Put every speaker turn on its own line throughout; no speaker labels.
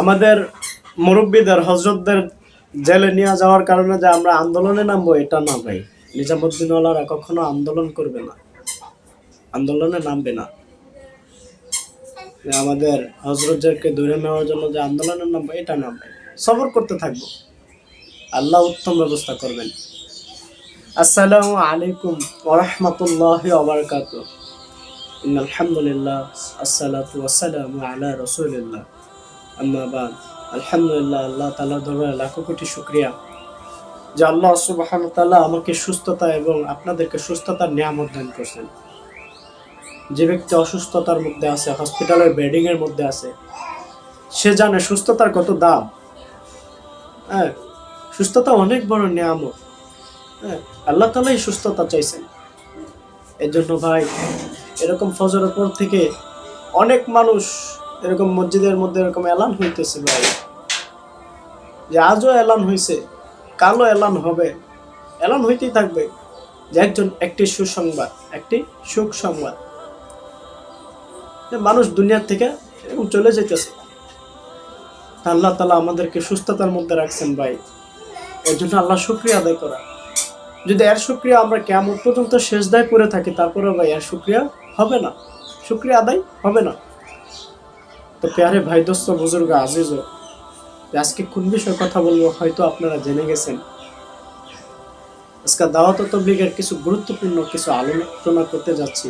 আমাদের মুরব্বীদের হজরতদের জেলে নিয়ে যাওয়ার কারণে যে আমরা আন্দোলনে নামবো, এটা না ভাই। নিজামুদ্দিনওয়ালারা কখনো আন্দোলন করবে না। আন্দোলনে নামবে না। আমাদের হজরতদেরকে দূরে নেওয়ার জন্য যে আন্দোলনে নামবো, এটা না ভাই। সবর করতে থাকব। আল্লাহ উত্তম ব্যবস্থা করবেন। আসসালামু আলাইকুম ওরহমতুল্লাহ ওবরকাত আলহামদুলিল্লাহ আসসালাতু ওয়াসসালামু আলা রসুলিল্লাহ। আম্মা বাদ। আলহামদুলিল্লাহ, আল্লাহ তালা দরবারে লাখো কোটি শুকরিয়া। যে আল্লাহ সুবহানাহু তাআলা আমাকে সুস্থতা এবং আপনাদেরকে সুস্থতার নিয়ামত দান করছেন। যে ব্যক্তি অসুস্থতার মধ্যে আছে, হসপিটালের বেডিং এর মধ্যে আছে, সে জানে সুস্থতার কত দাম। হ্যাঁ সুস্থতা অনেক বড় নিয়ামত। হ্যাঁ আল্লাহ তালাই সুস্থতা চাইছেন। এর জন্য ভাই, এরকম ফজরের পর থেকে অনেক মানুষ এরকম মসজিদের মধ্যে এরকম এলান হইতেছে ভাই। যে আজও এলান হয়েছে কালও এলান হবে। এলান হইতেই থাকবে। যে একজন, একটি সুসংবাদ, একটি সুখ সংবাদ। মানুষ দুনিয়ার থেকে এরকম চলে যেতেছে আল্লাহ তালা আমাদেরকে সুস্থতার মধ্যে রাখছেন ভাই। এর জন্য আল্লাহ শুক্রিয়া আদায় করা। যদি এর শুক্রিয়া আমরা কেমন পর্যন্ত শেষ দায় করে থাকি তারপরে ভাই এর শুক্রিয়া হবে না। শুক্রিয়া আদায় হবে না। তো প্যারে ভাই, দোস্ত, বুজুর্গ আজিজ আজকে কোন বিষয়ে কথা বলব হয়তো আপনারা জেনে গেছেন। আজকে দাওয়াত তবলিগের কিছু গুরুত্বপূর্ণ কিছু আলোচনা করতে যাচ্ছি।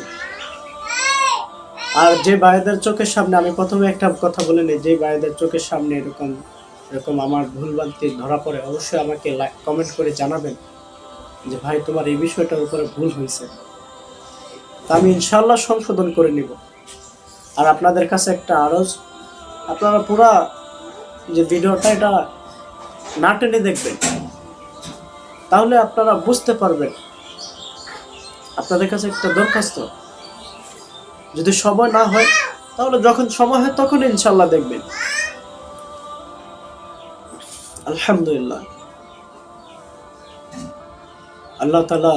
আর যে ভাইদের চোখের সামনে, আমি প্রথমে একটা কথা বলে নিই, যে ভাইদের চোখের সামনে এরকম এরকম আমার ভুলভ্রান্তি ধরা পড়ে, অবশ্যই আমাকে লাইক কমেন্ট করে জানাবেন যে ভাই, তোমার এই বিষয়টার উপরে ভুল হয়েছে। তা আমি ইনশাল্লাহ সংশোধন করে নিব। আর আপনাদের কাছে একটা আরজ, আপনারা পুরা যে ভিডিওটা এটা না টেনে দেখবেন, তাহলে আপনারা বুঝতে পারবেন। আপনাদের কাছে একটা দরখাস্ত, যদি সময় না হয়, তাহলে যখন সময় হয় তখন ইনশাল্লাহ দেখবেন। আলহামদুলিল্লাহ। আল্লাহ তালা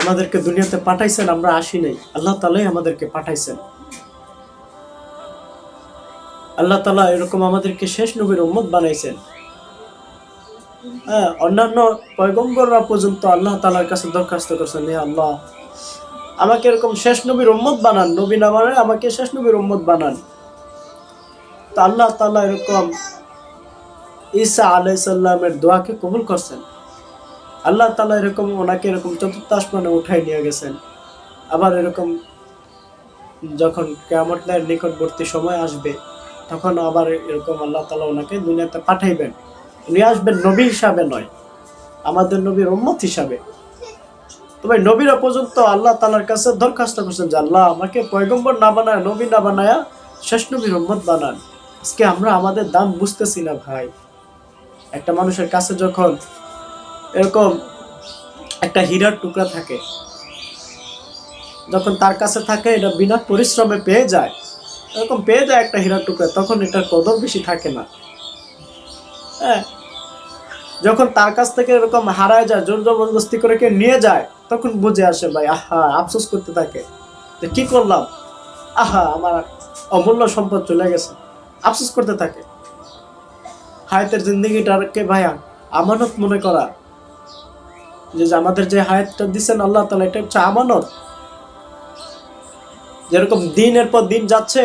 আমাদেরকে দুনিয়াতে পাঠাইছেন, আমরা আসি নাই। আল্লাহ তালাই আমাদেরকে পাঠাইছেন। আল্লাহ তালা এরকম আমাদেরকে শেষ নবীর উম্মত বানাইছেন। হ্যাঁ অন্যান্য পয়গম্বররা পর্যন্ত আল্লাহ তালার কাছে দরখাস্ত করছেন, হে আল্লাহ, আমাকে এরকম শেষ নবীর উম্মত বানান, নবী না বানায় আমাকে শেষ নবীর উম্মত বানান। তো আল্লাহ তালা এরকম ঈসা আলাইসাল্লামের দোয়াকে কবুল করছেন। আল্লাহ তালা এরকম ওনাকে এরকম চতুর্থ আসমানে উঠাই নিয়ে গেছেন। আবার এরকম যখন কেমতের নিকটবর্তী সময় আসবে তখন আবার এরকম আল্লাহ তালা ওনাকে দুনিয়াতে পাঠাইবেন। উনি আসবেন নবী হিসাবে নয়, আমাদের নবীর উম্মত হিসাবে। তবে নবীরা পর্যন্ত আল্লাহ তালার কাছে দরখাস্ত করছেন যে, আল্লাহ, আমাকে পয়গম্বর না বানায়, নবী না বানায়া শেষ নবীর উম্মত বানান। আজকে আমরা আমাদের দাম বুঝতেছি না ভাই। একটা মানুষের কাছে যখন এরকম একটা হীরার টুকরা থাকে, যখন তার কাছে থাকে, এটা বিনা পরিশ্রমে পেয়ে যায়। এরকম পেয়ে যায় একটা হীরার টুকরা, তখন এটার কদর বেশি থাকে না। হ্যাঁ? যখন তার কাছ থেকে এরকম হারায় যায়, জোর জবরদস্তি করে কে নিয়ে যায়, তখন বুঝে আসে, ভাই, আহা, আফসোস করতে থাকে। যে কি করলাম? আহা, আমার অমূল্য সম্পদ চলে গেছে। আফসোস করতে থাকে। হায়াতের জিন্দগিটাকে ভাইয়া? আমানত মনে করা। যে আমাদের যে হায়াতটা দিচ্ছেন আল্লাহ তালা এটা হচ্ছে আমানত। যেরকম দিনের পর দিন যাচ্ছে,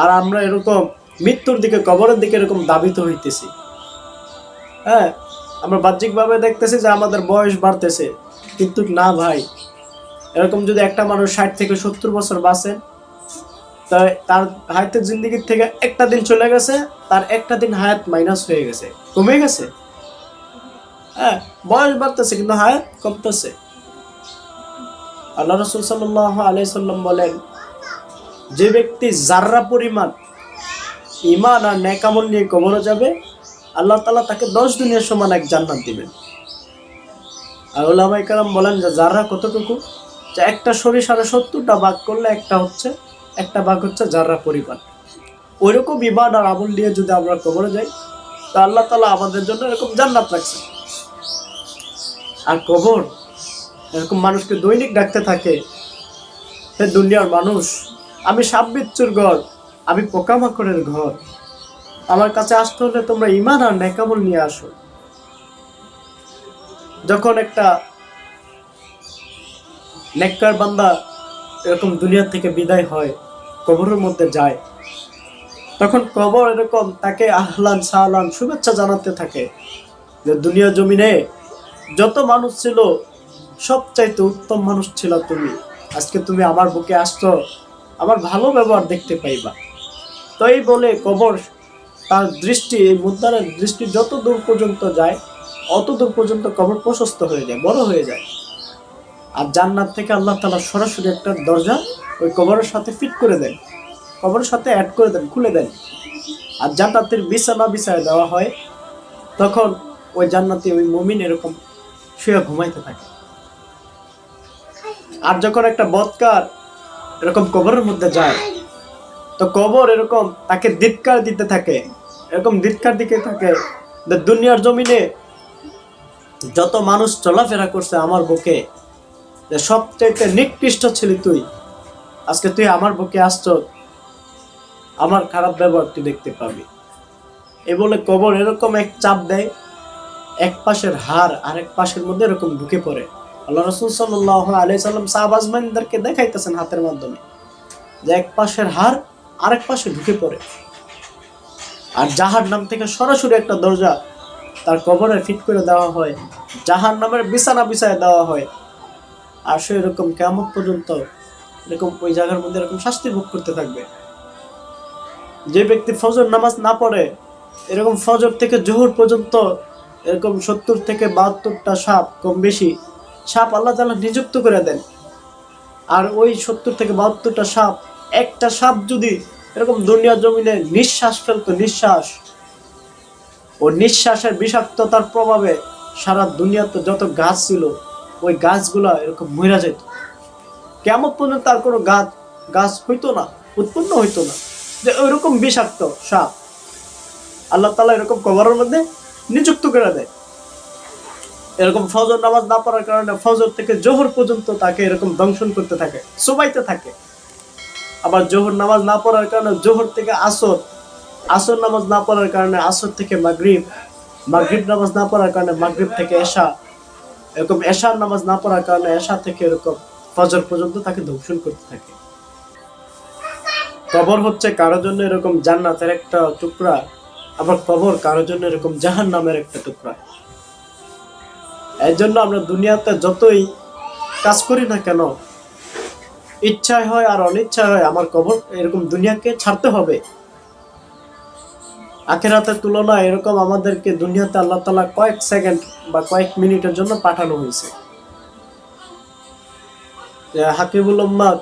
আর আমরা এরকম মৃত্যুর দিকে, কবরের দিকে এরকম দাবিত হইতেছি। হ্যাঁ আমরা বাহ্যিকভাবে দেখতেছি যে আমাদের বয়স বাড়তেছে, কিন্তু না ভাই, এরকম যদি একটা মানুষ ষাট থেকে সত্তর বছর বাঁচে তাই তার হায়াতের জিন্দগির থেকে একটা দিন চলে গেছে, তার একটা দিন হায়াত মাইনাস হয়ে গেছে, কমে গেছে। হ্যাঁ বয়স বাড়তেছে, কিন্তু হায়াত কমতেছে। আল্লাহ রসুল সাল্লাহ আলাইসাল্লাম বলেন, যে ব্যক্তি জাররা পরিমাণ ইমান আর ন্যাকামল নিয়ে কবরে যাবে, আল্লাহ তালা তাকে দশ দিনের সমান এক জান্নাত দিবেন। আর ওলামাই কালাম বলেন যে যারা কতটুকু? যে একটা সরিষারে সত্তরটা ভাগ করলে একটা হচ্ছে, একটা ভাগ হচ্ছে যাররা পরিমাণ। ওইরকম ইমান আর আমল নিয়ে যদি আমরা কবরে যাই, তো আল্লাহ তালা আমাদের জন্য এরকম জান্নাত রাখছে আর কবর এরকম মানুষকে দৈনিক ডাকতে থাকে। হে দুনিয়ার মানুষ, আমি সাপ বিচ্ছুর ঘর, আমি পোকামাকড়ের ঘর। আমার কাছে আসতে হলে তোমরা ইমান আর নেকামল নিয়ে আসো। যখন একটা নেককার বান্দা এরকম দুনিয়া থেকে বিদায় হয়, কবরের মধ্যে যায়, তখন কবর এরকম তাকে আহলান সাহলান শুভেচ্ছা জানাতে থাকে যে দুনিয়া জমিনে যত মানুষ ছিল সবচাইতে উত্তম মানুষ ছিল তুমি। আজকে তুমি আমার বুকে আসছো, আমার ভালো ব্যবহার দেখতে পাইবা। তো এই বলে কবর, তার দৃষ্টি, এই মুদ্রার দৃষ্টি যত দূর পর্যন্ত যায়, অত দূর পর্যন্ত কবর প্রশস্ত হয়ে যায়, বড় হয়ে যায়। আর জান্নাত থেকে আল্লাহ তালা সরাসরি একটা দরজা ওই কবরের সাথে ফিট করে দেন, কবরের সাথে অ্যাড করে দেন, খুলে দেন। আর জান্নাতের বিছানা বিছায় দেওয়া হয়, তখন ওই জান্নাতে ওই মমিন এরকম শুয়ে ঘুমাইতে থাকে। আর যখন একটা বৎকার এরকম কবরের মধ্যে যায়, তো কবর এরকম তাকে দিৎকার দিতে থাকে। এরকম দিৎকার দিতে থাকে দুনিয়ার জমিনে যত মানুষ চলাফেরা করছে আমার বুকে, যে সবচাইতে নিকৃষ্ট ছিলি তুই। আজকে তুই আমার বুকে আসছ, আমার খারাপ ব্যবহার তুই দেখতে পাবি। এ বলে কবর এরকম এক চাপ দেয়, এক পাশের হার আরেক পাশের মধ্যে এরকম ঢুকে পড়ে। আল্লাহ রসুল সাল্লাহ আলাই সাল্লাম সাহবাজমানদেরকে দেখাইতেছেন হাতের মাধ্যমে যে এক পাশের হার আরেক পাশে ঢুকে পড়ে। আর জাহার নাম থেকে সরাসরি একটা দরজা তার কবরে ফিট করে দেওয়া হয় জাহার নামের বিছানা বিছায় দেওয়া হয়। আর সে এরকম কেমন পর্যন্ত এরকম ওই জায়গার মধ্যে এরকম শাস্তি ভোগ করতে থাকবে। যে ব্যক্তি ফজর নামাজ না পড়ে, এরকম ফজর থেকে জোহর পর্যন্ত এরকম সত্তর থেকে বাহাত্তরটা সাপ কম বেশি সাপ আল্লাহ তালা নিযুক্ত করে দেন। আর ওই সত্তর থেকে বাহাত্তরটা সাপ, একটা সাপ যদি এরকম দুনিয়া জমিনে নিঃশ্বাস ফেলতো, নিঃশ্বাস, ও নিঃশ্বাসের বিষাক্ততার প্রভাবে সারা দুনিয়াতে যত গাছ ছিল, ওই গাছগুলো এরকম মহিলা যেত। কেমন পর্যন্ত তার কোনো গাছ গাছ হইতো না, উৎপন্ন হইতো না, যে ওইরকম বিষাক্ত সাপ। আল্লাহ তালা এরকম কবরের মধ্যে নিযুক্ত করে দেয়। এরকম ফজর নামাজ না পড়ার কারণে ফজর থেকে জোহর পর্যন্ত তাকে এরকম দংশন করতে থাকে সবাইতে থাকে। আবার জোহর নামাজ না পড়ার কারণে জোহর থেকে আসর আসর নামাজ না পড়ার কারণে আসর থেকে মাগরিব মাগরিব নামাজ না পড়ার কারণে মাগরিব থেকে এশা, এরকম এশার নামাজ না পড়ার কারণে এশা থেকে এরকম ফজর পর্যন্ত তাকে দংশন করতে থাকে। কবর হচ্ছে কারোর জন্য এরকম জান্নাতের একটা টুকরা, আবার কবর কারোর জন্য এরকম জাহান নামের একটা টুকরা। এর জন্য আমরা দুনিয়াতে যতই কাজ করি না কেন, ইচ্ছায় হয় আর অনিচ্ছায় হয়, আমার কবর এরকম দুনিয়াকে ছাড়তে হবে। আখেরাতের তুলনায় এরকম আমাদেরকে দুনিয়াতে আল্লাহ তালা কয়েক সেকেন্ড বা কয়েক মিনিটের জন্য পাঠানো হয়েছে। হাকিবুল উম্মাদ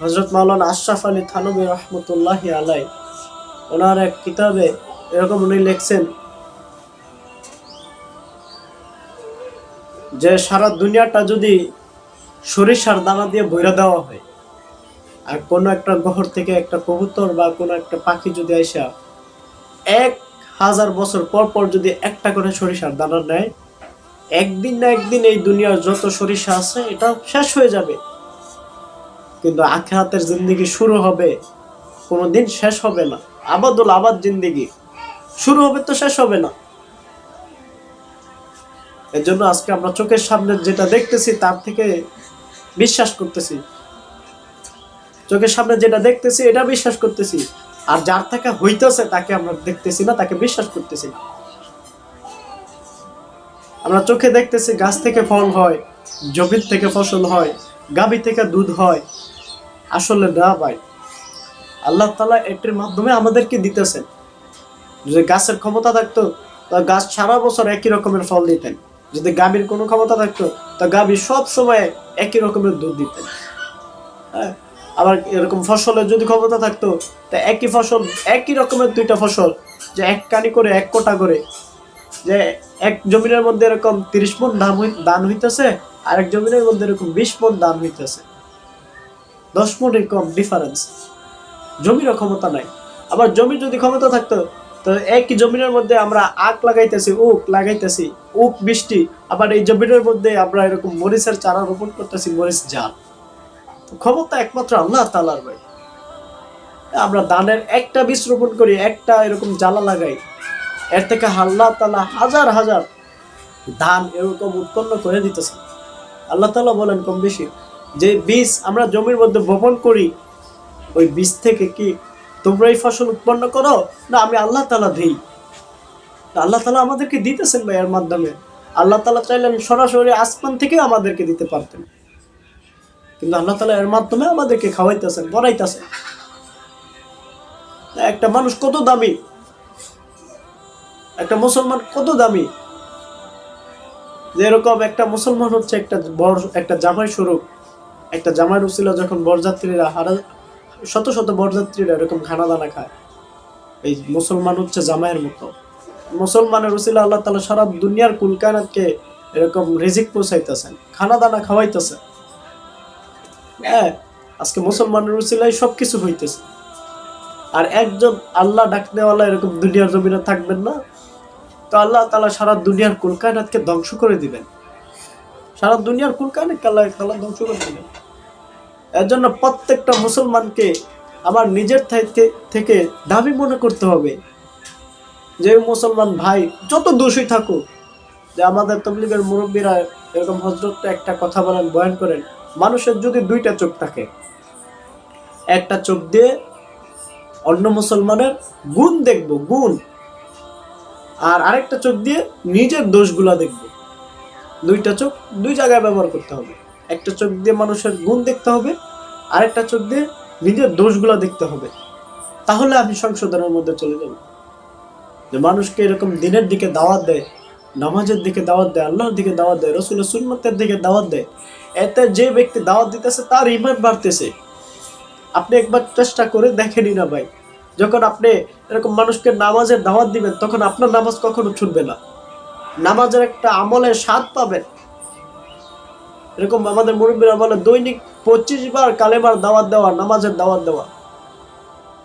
হজরত মাওলানা আশরাফ আলী থানবী রহমতুল্লাহ আলাই ওনার এক কিতাবে এরকম উনি লিখছেন যে সারা দুনিয়াটা যদি সরিষার দানা দিয়ে বইরা দেওয়া হয়, আর কোনো একটা গহর থেকে একটা কবুতর বা কোনো একটা পাখি যদি আইসা এক হাজার বছর পর পর যদি একটা করে সরিষার দানা নেয়, একদিন না একদিন এই দুনিয়ার যত সরিষা আছে, এটা শেষ হয়ে যাবে। কিন্তু আখেরাতের জিন্দিগি শুরু হবে কোনো দিন শেষ হবে না। আবাদুল আবাদ জিন্দিগি। শুরু হবে তো শেষ হবে না। এর জন্য আজকে আমরা চোখের সামনে যেটা দেখতেছি, তার থেকে বিশ্বাস করতেছি। চোখের সামনে যেটা দেখতেছি, এটা বিশ্বাস করতেছি। আর যার থেকে হইতেছে তাকে আমরা দেখতেছি না, তাকে বিশ্বাস করতেছি আমরা চোখে দেখতেছি, গাছ থেকে ফল হয়, জমির থেকে ফসল হয়, গাভী থেকে দুধ হয়। আসলে না ভাই, আল্লাহ তালা এটির মাধ্যমে আমাদেরকে দিতেছেন। যদি গাছের ক্ষমতা থাকতো গাছ সারা বছর একই রকমের ফল দিতেন। যদি গাভীর কোনো ক্ষমতা থাকতো, তা গাভী সব সময় একই রকমের দুধ দিতেন হ্যাঁ? আবার এরকম ফসলের যদি ক্ষমতা থাকতো, তা একই ফসল, একই রকমের দুইটা ফসল, যে এক কানি করে, এক কোটা করে, যে এক জমিনের মধ্যে এরকম তিরিশ মন দাম দান হইতেছে আর এক জমিনের মধ্যে এরকম বিশ মন দান হইতেছে। দশ মনের কম ডিফারেন্স জমিরও ক্ষমতা নাই। আবার জমির যদি ক্ষমতা থাকতো তো একই জমিনের মধ্যে আমরা আখ লাগাইতেছি উক লাগাইতেছি উক বৃষ্টি, আবার এই জমিনের মধ্যে আমরা এরকম মরিচের চারা রোপণ করতেছি, মরিচ জাল। ক্ষমতা একমাত্র আল্লাহ তালার ভাই। আমরা দানের একটা বীজ রোপণ করি, একটা এরকম জ্বালা লাগাই। এর থেকে আল্লাহ তালা হাজার হাজার ধান এরকম উৎপন্ন করে দিতেছে। আল্লাহ তালা বলেন, কম বেশি, যে বীজ আমরা জমির মধ্যে বপন করি, ওই বীজ থেকে কি তোমরা এই ফসল উৎপন্ন করো? না, আমি আল্লাহ তালা দিই। আল্লাহ তালা আমাদেরকে দিতেছেন ভাই এর মাধ্যমে। আল্লাহ তালা চাইলেন সরাসরি আসমান থেকে আমাদেরকে দিতে পারতেন। কিন্তু আল্লাহ তালা এর মাধ্যমে আমাদেরকে খাওয়াইতেছেন পড়াইতেছেন একটা মানুষ কত দামি? একটা মুসলমান কত দামি? যে এরকম একটা মুসলমান হচ্ছে একটা বড় একটা জামাই স্বরূপ। একটা জামাই উছিল যখন বরযাত্রীরা হারা শত শত বরযাত্রীরা এরকম খানা দানা খায়। এই মুসলমান হচ্ছে জামাইয়ের মতো। মুসলমানের উছিল আল্লাহ তালা সারা দুনিয়ার কুলকানাতকে এরকম রিজিক পৌঁছাইতেছেন খানা দানা খাওয়াইতেছে হ্যাঁ আজকে মুসলমানের উচিলাই সব কিছু হইতেছে। আর একজন আল্লাহ ডাকনেওয়ালা এরকম দুনিয়ার জমিনে থাকবেন না, তো আল্লাহ তালা সারা দুনিয়ার কুলকায়নাতকে ধ্বংস করে দিবেন। সারা দুনিয়ার কুলকায়নাতকে আল্লাহ তালা ধ্বংস করে দিবেন। এর জন্য প্রত্যেকটা মুসলমানকে আমার নিজের থেকে দাবি মনে করতে হবে। যে মুসলমান ভাই, যত দোষী থাকুক, যে আমাদের তবলিগের মুরব্বীরা এরকম হজরতটা একটা কথা বলেন, বয়ান করেন, মানুষের যদি দুইটা চোখ থাকে, একটা চোখ দিয়ে অন্য মুসলমানের গুণ দেখব, গুণ, আর আরেকটা চোখ দিয়ে নিজের দোষগুলা দেখব। দুইটা চোখ দুই জায়গায় ব্যবহার করতে হবে। একটা চোখ দিয়ে মানুষের গুণ দেখতে হবে, আরেকটা চোখ দিয়ে নিজের দোষগুলা দেখতে হবে। তাহলে আমি সংশোধনের মধ্যে চলে যাব। যে মানুষকে এরকম দিনের দিকে দাওয়াত দেয়, নামাজের দিকে দাওয়াত দেয়, আল্লাহর দিকে দাওয়াত দেয়, রসুলের সুন্নতের দিকে দাওয়াত দেয়, এতে যে ব্যক্তি দাওয়াত দিতেছে তার ইমান বাড়তেছে। আপনি একবার চেষ্টা করে দেখেনি না ভাই, যখন আপনি এরকম মানুষকে নামাজের দাওয়াত দিবেন, তখন আপনার নামাজ কখনো ছুটবে না। নামাজের একটা আমলের স্বাদ পাবেন। এরকম আমাদের মুরব্বীরা বলে, দৈনিক পঁচিশ বার কালেমার দাওয়াত দেওয়া, নামাজের দাওয়াত দেওয়া।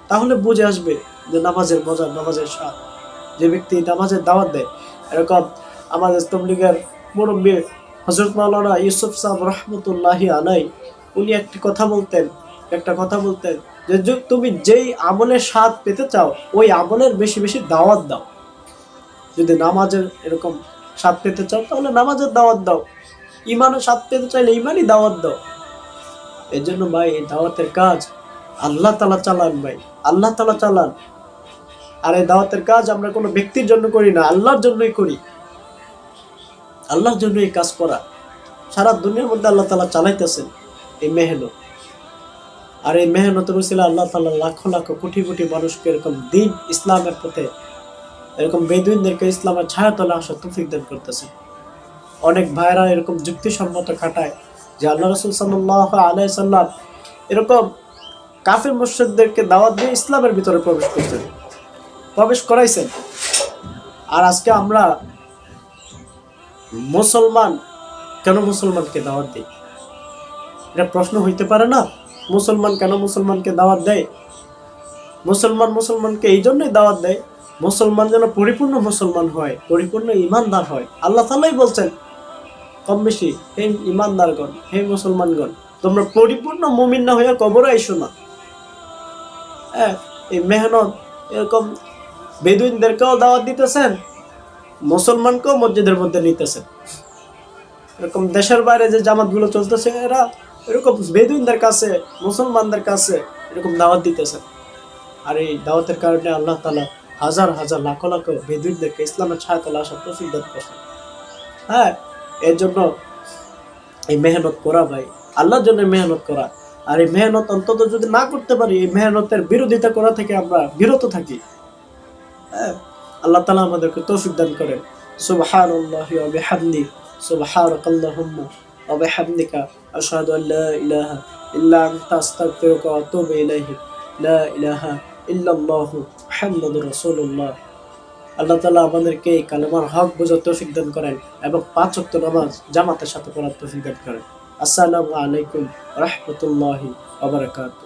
তাহলে বুঝে আসবে যে নামাজের মজা, নামাজের স্বাদ। যে ব্যক্তি নামাজের দাওয়াত দেয়, এরকম আমাদের তবলিগের মুরব্বী হজরত মাওলানা ইউসুফ সাহেব রহমতুল্লাহি আলাই উনি একটি কথা বলতেন, একটা কথা বলতেন যে, তুমি যেই আমলের স্বাদ পেতে চাও, ওই আমলের বেশি বেশি দাওয়াত দাও। যদি নামাজের এরকম স্বাদ পেতে চাও, তাহলে নামাজের দাওয়াত দাও। ইমানের স্বাদ পেতে চাইলে ইমানই দাওয়াত দাও। এই জন্য ভাই, এই দাওয়াতের কাজ আল্লাহ তালা চালান ভাই, আল্লাহ তালা চালান। আর এই দাওয়াতের কাজ আমরা কোনো ব্যক্তির জন্য করি না, আল্লাহর জন্যই করি। আল্লাহর জন্য এই কাজ করা। সারা দুনিয়ার মধ্যে আল্লাহ তালা চালাইতেছেন এই মেহনত। আর এই মেহনতের উসিলা আল্লাহ তালা লাখো লাখো কোটি কোটি মানুষকে এরকম দিন ইসলামের পথে, এরকম বেদুইনদেরকে ইসলামের ছায়াতলে আসার তৌফিক দান করতেছে অনেক ভাইরা এরকম যুক্তিসম্মত খাটায় যে আল্লাহ রসুল সাল্লাহ আলাই সাল্লাম এরকম কাফির মুর্শিদদেরকে দাওয়াত দিয়ে ইসলামের ভিতরে প্রবেশ করছেন প্রবেশ করাইছেন। আর আজকে আমরা মুসলমান, কেন মুসলমানকে দাওয়াত দিই? এটা প্রশ্ন হইতে পারে না, মুসলমান কেন মুসলমানকে দাওয়াত দেয়? মুসলমান মুসলমানকে এই জন্যই দাওয়াত দেয়, মুসলমান যেন পরিপূর্ণ মুসলমান হয়, পরিপূর্ণ ইমানদার হয়। আল্লাহ তালাই বলছেন কম বেশি, হে ইমানদারগণ, হে মুসলমানগণ, তোমরা পরিপূর্ণ মুমিন না হইয়া কবরে আইসো না। হ্যাঁ এই মেহনত, এরকম বেদুইনদেরকেও দাওয়াত দিতেছেন, মুসলমানকেও মসজিদের মধ্যে নিতেছেন। এরকম দেশের বাইরে যে জামাতগুলো চলতেছে, এরা এরকম বেদুইনদের কাছে, মুসলমানদের কাছে এরকম দাওয়াত দিতেছে আর এই দাওয়াতের কারণে আল্লাহ তালা হাজার হাজার লাখো লাখো বেদুইনদেরকে ইসলামের ছায়াতলা আসার দান করছেন। হ্যাঁ এর জন্য এই মেহনত করা ভাই। আল্লাহর জন্য মেহনত করা। আর এই মেহনত অন্তত যদি না করতে পারি, এই মেহনতের বিরোধিতা করা থেকে আমরা বিরত থাকি। হ্যাঁ আল্লাহ তালা আমাদেরকে তৌফিক দান করেন। রাসূলুল্লাহ। আল্লাহ তালা আমাদেরকে এই কালেমার হক বোঝার তৌফিক দান করেন এবং পাঁচ অক্ত নামাজ জামাতের সাথে পড়ার তৌফিক দান করেন। আসসালামু আলাইকুম রহমতুল্লাহি ওয়া বারাকাতুহু।